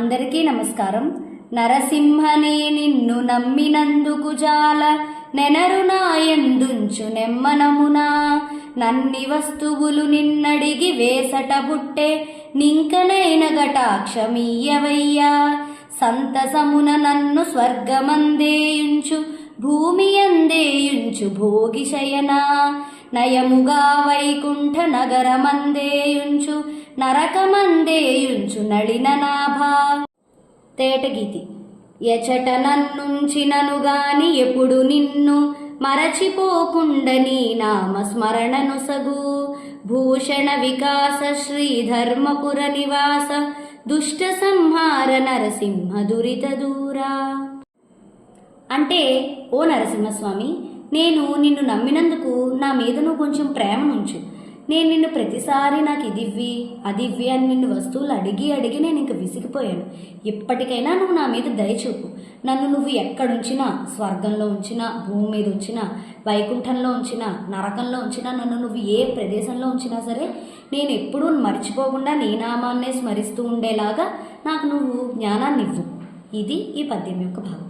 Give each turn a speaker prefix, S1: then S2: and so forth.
S1: అందరికీ నమస్కారం. నరసింహనే నిన్ను నమ్మినందుకు జాల నెనరు నాయందుంచు నెమ్మనమునా. నన్ని వస్తువులు నిన్నడిగి వేసట బుట్టే నింకనైన గటాక్షమీయవయ్యా సంతసమున నన్ను స్వర్గమందేయుంచు భూమి అందేయుంచు భోగిశయనా. నయముగా వైకుంఠ నగరమందేయుంచు నరకమందేయుంచు నళిన నాభా. తేటగీతి. ఎచట నన్నుంచినను గాని ఎప్పుడు నిన్ను మరచిపోకుండా నీ నామ సగు. భూషణ వికాస శ్రీధర్మపుర నివాస దుష్ట సంహార నరసింహ దురిత దూరా. అంటే ఓ నరసింహస్వామి నేను నిన్ను నమ్మినందుకు నా మీద నువ్వు కొంచెం ప్రేమనుంచు నేను నిన్ను ప్రతిసారి నాకు ఇది ఇవ్వి అది ఇవ్వి అని నిన్ను వస్తువులు అడిగి అడిగి నేను ఇంక విసిగిపోయాను. ఇప్పటికైనా నువ్వు నా మీద దయచూపు నన్ను నువ్వు ఎక్కడుంచినా స్వర్గంలో ఉంచినా భూమి మీద ఉంచినా వైకుంఠంలో ఉంచినా నరకంలో ఉంచినా నన్ను నువ్వు ఏ ప్రదేశంలో ఉంచినా సరే నేను ఎప్పుడూ మర్చిపోకుండా నీ నామాన్నే స్మరిస్తూ ఉండేలాగా నాకు నువ్వు జ్ఞానాన్ని ఇవ్వు ఇది ఈ పద్యం యొక్క భావం